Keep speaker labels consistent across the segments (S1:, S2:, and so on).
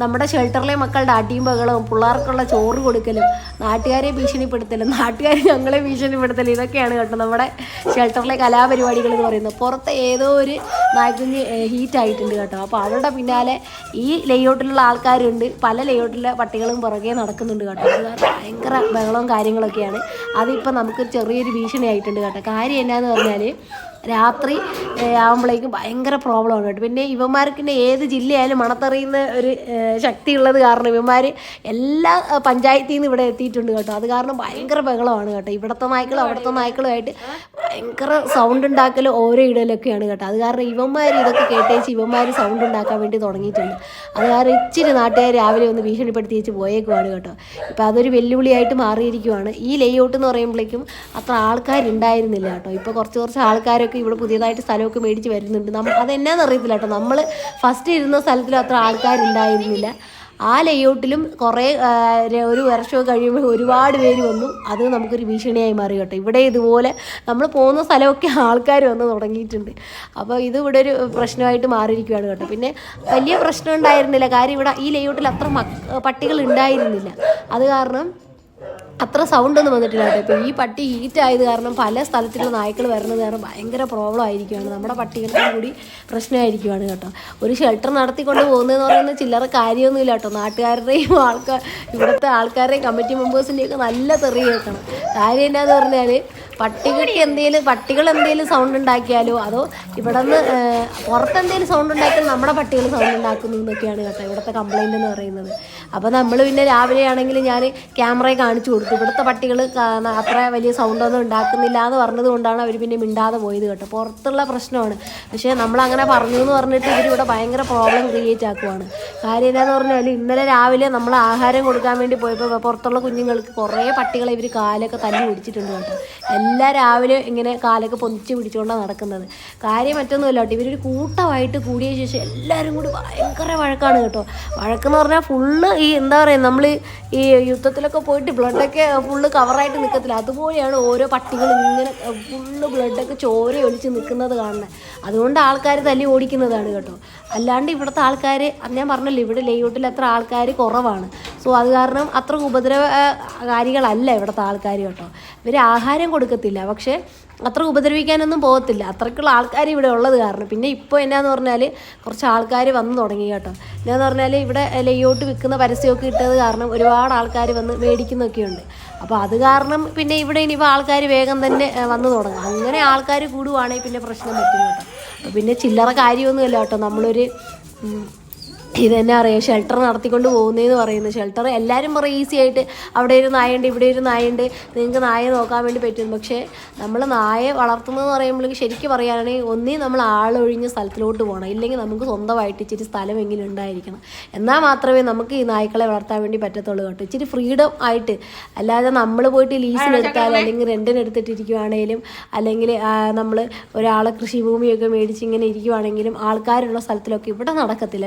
S1: നമ്മുടെ ഷെൽട്ടറിലെ മക്കളുടെ അടിയും ബഹളവും പിള്ളേർക്കുള്ള ചോറ് കൊടുക്കലും നാട്ടുകാരെ ഭീഷണിപ്പെടുത്തലും നാട്ടുകാർ ഞങ്ങളെ ഭീഷണിപ്പെടുത്തലും ഇതൊക്കെയാണ് കേട്ടോ നമ്മുടെ ഷെൽട്ടറിലെ കലാപരിപാടികൾ എന്ന് പറയുന്നത്. പുറത്ത് ഏതോ ഒരു നായ്ക്കുഞ്ഞ് ഹീറ്റ് ആയിട്ടുണ്ട് കേട്ടോ. അപ്പോൾ അവരുടെ പിന്നാലെ ഈ ലേഔട്ടിലുള്ള ആൾക്കാരുണ്ട്. പല ലേഔട്ടിലെ പട്ടികളും പുറകെ നടക്കുന്നുണ്ട് കേട്ടോ. അത് ഭയങ്കര ബഹളവും കാര്യങ്ങളൊക്കെയാണ്. അതിപ്പോൾ നമുക്ക് ചെറിയൊരു ഭീഷണി ആയിട്ടുണ്ട് കേട്ടോ. കാര്യം എന്നാന്ന് പറഞ്ഞാൽ രാത്രി ആകുമ്പോഴേക്കും ഭയങ്കര പ്രോബ്ലം ആണ് കേട്ടോ. പിന്നെ ഇവന്മാർക്ക് പിന്നെ ഏത് ജില്ലയായാലും മണത്തറിയുന്ന ഒരു ശക്തി ശക്തിയുള്ളത് കാരണം ഇവന്മാർ എല്ലാ പഞ്ചായത്തിൽ നിന്ന് ഇവിടെ എത്തിയിട്ടുണ്ട് കേട്ടോ. അത് കാരണം ഭയങ്കര ബഹളമാണ് കേട്ടോ. ഇവിടുത്തെ നായ്ക്കളും അവിടുത്തെ നായ്ക്കളുമായിട്ട് ഭയങ്കര സൗണ്ട് ഉണ്ടാക്കൽ ഓരോ ഇടലൊക്കെയാണ് കേട്ടോ. അത് കാരണം ഇവന്മാർ ഇതൊക്കെ കേട്ടേച്ച് ഇവന്മാർ സൗണ്ട് ഉണ്ടാക്കാൻ വേണ്ടി തുടങ്ങിയിട്ടുണ്ട്. അത് കാരണം ഇച്ചിരി നാട്ടുകാർ രാവിലെ ഒന്ന് ഭീഷണിപ്പെടുത്തി വെച്ച് പോയേക്കുവാണ് കേട്ടോ. ഇപ്പം അതൊരു വെല്ലുവിളിയായിട്ട് മാറിയിരിക്കുവാണ്. ഈ ലേഔട്ട് എന്ന് പറയുമ്പോഴേക്കും അത്ര ആൾക്കാരുണ്ടായിരുന്നില്ല കേട്ടോ. ഇപ്പോൾ കുറച്ച് കുറച്ച് ആൾക്കാരൊക്കെ ഇവിടെ പുതിയതായിട്ട് സ്ഥലമൊക്കെ മേടിച്ച് വരുന്നുണ്ട്. നമ്മൾ അതെന്നാന്ന് അറിയത്തില്ല കേട്ടോ. നമ്മൾ ഫസ്റ്റ് ഇരുന്ന സ്ഥലത്തിൽ അത്ര ആൾക്കാരുണ്ടായിരുന്നില്ല. ആ ലേഔട്ടിലും കുറേ ഒരു വർഷം കഴിയുമ്പോൾ ഒരുപാട് പേര് വന്നു. അത് നമുക്കൊരു ഭീഷണിയായി മാറി കേട്ടോ ഇവിടെ ഇതുപോലെ നമ്മൾ പോകുന്ന സ്ഥലമൊക്കെ ആൾക്കാർ വന്ന് തുടങ്ങിയിട്ടുണ്ട്. അപ്പോൾ ഇത് ഇവിടെ ഒരു പ്രശ്നമായിട്ട് മാറിയിരിക്കുകയാണ് കേട്ടോ. പിന്നെ വലിയ പ്രശ്നം ഉണ്ടായിരുന്നില്ല. കാര്യം ഇവിടെ ഈ ലേഔട്ടിൽ അത്ര പട്ടികൾ ഉണ്ടായിരുന്നില്ല. അത് കാരണം അത്ര സൗണ്ട് ഒന്നും വന്നിട്ടില്ല കേട്ടോ. ഇപ്പോൾ ഈ പട്ടി ഹീറ്റ് ആയത് കാരണം പല സ്ഥലത്തുള്ള നായ്ക്കൾ വരുന്നത് കാരണം ഭയങ്കര പ്രോബ്ലം ആയിരിക്കുവാണ്. നമ്മുടെ പട്ടികൾക്കും കൂടി പ്രശ്നമായിരിക്കുവാണ് കേട്ടോ. ഒരു ഷെൽട്ടർ നടത്തിക്കൊണ്ട് പോകുന്നതെന്ന് പറയുന്നത് ചില്ലറ കാര്യമൊന്നുമില്ല കേട്ടോ. നാട്ടുകാരുടെയും ആൾക്കാർ ഇവിടുത്തെ ആൾക്കാരുടെയും കമ്മിറ്റി മെമ്പേഴ്സിന്റെയൊക്കെ നല്ല തെറി കേൾക്കണം. കാര്യം എന്നാന്ന് പറഞ്ഞാൽ പട്ടികൾക്ക് എന്തെങ്കിലും പട്ടികൾ എന്തെങ്കിലും സൗണ്ട് ഉണ്ടാക്കിയാലോ? അതോ ഇവിടെ നിന്ന് പുറത്ത് എന്തെങ്കിലും സൗണ്ട് ഉണ്ടാക്കിയാൽ നമ്മുടെ പട്ടികൾ സൗണ്ട് ഉണ്ടാക്കുന്നു എന്നൊക്കെയാണ് കേട്ടോ ഇവിടുത്തെ കംപ്ലൈന്റ് എന്ന് പറയുന്നത്. അപ്പോൾ നമ്മൾ പിന്നെ രാവിലെ ആണെങ്കിൽ ഞാൻ ക്യാമറയെ കാണിച്ചു കൊടുത്തു. ഇവിടുത്തെ പട്ടികൾ അത്ര വലിയ സൗണ്ടൊന്നും ഉണ്ടാക്കുന്നില്ല എന്ന് പറഞ്ഞത് കൊണ്ടാണ് അവർ പിന്നെ മിണ്ടാതെ പോയത് കേട്ടോ. പുറത്തുള്ള പ്രശ്നമാണ്. പക്ഷേ നമ്മളങ്ങനെ പറഞ്ഞു എന്ന് പറഞ്ഞിട്ട് ഇവരിവിടെ ഭയങ്കര പ്രോബ്ലം ക്രിയേറ്റ് ആക്കുവാണ്. കാര്യം എന്താന്ന് പറഞ്ഞാൽ ഇന്നലെ രാവിലെ നമ്മൾ ആഹാരം കൊടുക്കാൻ വേണ്ടി പോയപ്പോൾ പുറത്തുള്ള കുഞ്ഞുങ്ങൾക്ക് കുറേ പട്ടികളെ ഇവർ കാലൊക്കെ തല്ലി പിടിച്ചിട്ടുണ്ട് കേട്ടോ. എല്ലാ രാവിലെ ഇങ്ങനെ കാലൊക്കെ പൊന്നിച്ച് പിടിച്ചുകൊണ്ടാണ് നടക്കുന്നത്. കാര്യം മറ്റൊന്നുമല്ല കേട്ടോ ഇവരൊരു കൂട്ടമായിട്ട് കൂടിയ ശേഷം എല്ലാവരും കൂടി ഭയങ്കര വഴക്കാണ് കേട്ടോ. വഴക്കെന്ന് പറഞ്ഞാൽ ഫുള്ള് ഈ എന്താ പറയുക നമ്മൾ ഈ യുദ്ധത്തിലൊക്കെ പോയിട്ട് ബ്ലഡൊക്കെ ഫുള്ള് കവറായിട്ട് നിൽക്കത്തില്ല അതുപോലെയാണ് ഓരോ പട്ടികൾ ഇങ്ങനെ ഫുള്ള് ബ്ലഡൊക്കെ ചോര ഒലിച്ച് നിൽക്കുന്നത് കാണുന്നത് അതുകൊണ്ട് ആൾക്കാർ തല്ലി ഓടിക്കുന്നതാണ് കേട്ടോ. അല്ലാണ്ട് ഇവിടുത്തെ ആൾക്കാർ ഞാൻ പറഞ്ഞല്ലോ ഇവിടെ ലേഔട്ടിൽ അത്ര ആൾക്കാർ കുറവാണ്. സോ അത് കാരണം അത്ര ഉപദ്രവകാരികളല്ല ഇവിടുത്തെ ആൾക്കാർ കേട്ടോ. ഇവർ ആഹാരം കൊടുക്കത്തില്ല. പക്ഷേ അത്ര ഉപദ്രവിക്കാനൊന്നും പോകത്തില്ല. അത്രയ്ക്കുള്ള ആൾക്കാർ ഇവിടെ ഉള്ളത് കാരണം. പിന്നെ ഇപ്പോൾ എന്നാന്ന് പറഞ്ഞാൽ കുറച്ച് ആൾക്കാർ വന്ന് തുടങ്ങി കേട്ടോ. എന്നാന്ന് പറഞ്ഞാൽ ഇവിടെ ലേഔട്ട് വിൽക്കുന്ന പരസ്യമൊക്കെ ഇട്ടത് കാരണം ഒരുപാട് ആൾക്കാർ വന്ന് മേടിക്കുന്നൊക്കെയുണ്ട് അപ്പോൾ അത് കാരണം പിന്നെ ഇവിടെ ഇനിയിപ്പോൾ ആൾക്കാർ വേഗം തന്നെ വന്നു തുടങ്ങും. അങ്ങനെ ആൾക്കാർ കൂടുവാണെങ്കിൽ പിന്നെ പ്രശ്നം പറ്റും കേട്ടോ. പിന്നെ ചില്ലറ കാര്യമൊന്നുമില്ല കേട്ടോ. നമ്മളൊരു ഉം, ഇത് അറിയാം. ഷെൽട്ടർ നടത്തിക്കൊണ്ട് പോകുന്നതെന്ന് പറയുന്നത് ഷെൽട്ടർ എല്ലാവരും പറയും ഈസി ആയിട്ട് അവിടെ ഒരു നായുണ്ട് ഇവിടെ ഒരു നായുണ്ട് നിങ്ങൾക്ക് നായ നോക്കാൻ വേണ്ടി പറ്റും. പക്ഷേ നമ്മൾ നായെ വളർത്തുന്നതെന്ന് പറയുമ്പോഴേക്ക് ശരിക്കും പറയുകയാണെങ്കിൽ ഒന്നേ നമ്മൾ ആളൊഴിഞ്ഞ സ്ഥലത്തിലോട്ട് പോകണം ഇല്ലെങ്കിൽ നമുക്ക് സ്വന്തമായിട്ട് ഇച്ചിരി സ്ഥലമെങ്കിലും ഉണ്ടായിരിക്കണം. എന്നാൽ മാത്രമേ നമുക്ക് ഈ നായ്ക്കളെ വളർത്താൻ വേണ്ടി പറ്റത്തുള്ളൂ കേട്ടോ. ഇച്ചിരി ഫ്രീഡം ആയിട്ട്. അല്ലാതെ നമ്മൾ പോയിട്ട് ലീസിനെടുത്താൽ അല്ലെങ്കിൽ റെന്റിനെടുത്തിട്ടിരിക്കുവാണേലും അല്ലെങ്കിൽ നമ്മൾ ഒരാളെ കൃഷിഭൂമിയൊക്കെ മേടിച്ച് ഇങ്ങനെ ഇരിക്കുവാണെങ്കിലും ആൾക്കാരുള്ള സ്ഥലത്തിലൊക്കെ ഇവിടെ നടക്കത്തില്ല.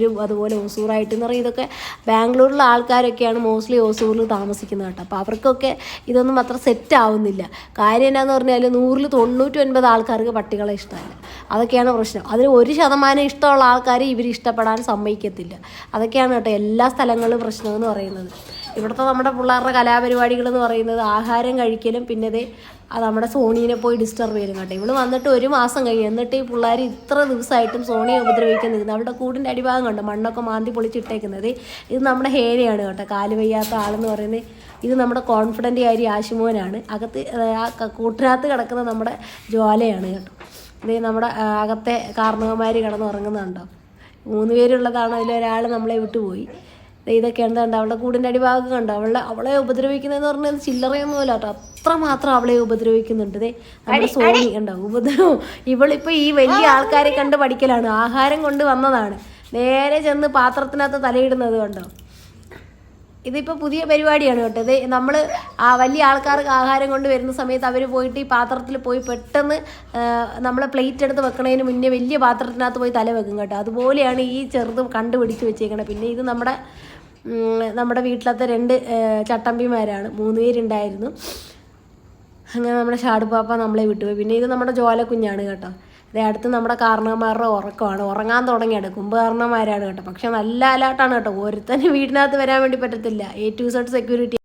S1: ബാംഗ്ലൂരും അതുപോലെ ഓസൂറായിട്ട് പറയും ഇതൊക്കെ ബാംഗ്ലൂരിലെ ആൾക്കാരൊക്കെയാണ് മോസ്റ്റ്ലി ഓസൂറിൽ താമസിക്കുന്നത് കേട്ടോ. അപ്പോൾ അവർക്കൊക്കെ ഇതൊന്നും അത്ര സെറ്റ് ആവുന്നില്ല. കാര്യം എന്നാന്ന് പറഞ്ഞാൽ നൂറിൽ തൊണ്ണൂറ്റി ഒൻപത് ആൾക്കാർക്ക് പട്ടികളെ ഇഷ്ടമല്ല. അതൊക്കെയാണ് പ്രശ്നം. അതിൽ ഒരു ശതമാനം ഇഷ്ടമുള്ള ആൾക്കാരെ ഇവർ ഇഷ്ടപ്പെടാൻ സമ്മതിക്കത്തില്ല. അതൊക്കെയാണ് കേട്ടോ എല്ലാ സ്ഥലങ്ങളിലും പ്രശ്നമെന്ന് പറയുന്നത്. ഇവിടുത്തെ നമ്മുടെ പിള്ളേരുടെ കലാപരിപാടികൾ എന്ന് പറയുന്നത് ആഹാരം കഴിക്കലും പിന്നെ അത് നമ്മുടെ സോണീനെ പോയി ഡിസ്റ്റർബ് ചെയ്യലും കേട്ടോ. ഇവൾ വന്നിട്ട് ഒരു മാസം കഴിയും എന്നിട്ട് ഈ പിള്ളേർ ഇത്ര ദിവസമായിട്ടും സോണിയെ ഉപദ്രവിക്കാൻ നിൽക്കുന്നത് അവിടെ കൂടിന്റെ അടിഭാഗം കണ്ടോ? മണ്ണൊക്കെ മാന്തി പൊളിച്ചിട്ടേക്കുന്നത്. ഇത് നമ്മുടെ ഹേനയാണ് കേട്ടോ. കാൽ വയ്യാത്ത ആളെന്ന് പറയുന്നത്. ഇത് നമ്മുടെ കോൺഫിഡന്റ് കാരി ആശുമോനാണ്. അകത്ത് കൂട്ടിനകത്ത് കിടക്കുന്ന നമ്മുടെ ജ്വാലയാണ് കേട്ടോ. ഇത് നമ്മുടെ അകത്തെ കാർണവന്മാർ കിടന്ന് ഉറങ്ങുന്നുണ്ടോ മൂന്ന് പേരുള്ളതാണ് അതിലൊരാൾ നമ്മളെ വിട്ടുപോയി. ദേ കണ്ട അവളുടെ കൂടിന്റെ അടിഭാഗം കണ്ടോ? അവളെ അവളെ ഉപദ്രവിക്കുന്നതെന്ന് പറഞ്ഞാൽ ചില്ലറയൊന്നുമല്ല കേട്ടോ. അത്ര മാത്രം അവളെ ഉപദ്രവിക്കുന്നുണ്ട്. ദേ നമ്മുടെ സോണി കണ്ടോ? ഉപദ്രവം ഇവളിപ്പോൾ ഈ വലിയ ആൾക്കാരെ കണ്ട് പഠിക്കലാണ് ആഹാരം കൊണ്ട് വന്നതാണ്. നേരെ ചെന്ന് പാത്രത്തിനകത്ത് തലയിടുന്നത് കണ്ടോ? ഇതിപ്പോൾ പുതിയ പരിപാടിയാണ് കേട്ടോ. ഇത് നമ്മൾ ആ വലിയ ആൾക്കാർക്ക് ആഹാരം കൊണ്ട് വരുന്ന സമയത്ത് അവർ പോയിട്ട് ഈ പാത്രത്തിൽ പോയി പെട്ടെന്ന് നമ്മളെ പ്ലേറ്റ് എടുത്ത് വെക്കണതിന് മുന്നേ വലിയ പാത്രത്തിനകത്ത് പോയി തല വെക്കും കേട്ടോ. അതുപോലെയാണ് ഈ ചെറുതും കണ്ടുപിടിച്ച് വെച്ചേക്കണത് പിന്നെ ഇത് നമ്മുടെ നമ്മുടെ വീട്ടിലത്തെ രണ്ട് ചട്ടമ്പിമാരാണ്. മൂന്ന് പേരുണ്ടായിരുന്നു. അങ്ങനെ നമ്മുടെ ഷാടുപ്പാപ്പ നമ്മളെ വിട്ടുപോയി. പിന്നെ ഇത് നമ്മുടെ ജോലക്കുഞ്ഞാണ് കേട്ടോ. ഇതേ അടുത്ത് നമ്മുടെ കാരണവന്മാരുടെ ഉറക്കമാണ്. ഉറങ്ങാൻ തുടങ്ങിയാണ് കുംഭകാരണന്മാരാണ് കേട്ടോ. പക്ഷെ നല്ല അലാട്ടാണ് കേട്ടോ. ഒരുത്തന് വീടിനകത്ത് വരാൻ വേണ്ടി പറ്റത്തില്ല. A to security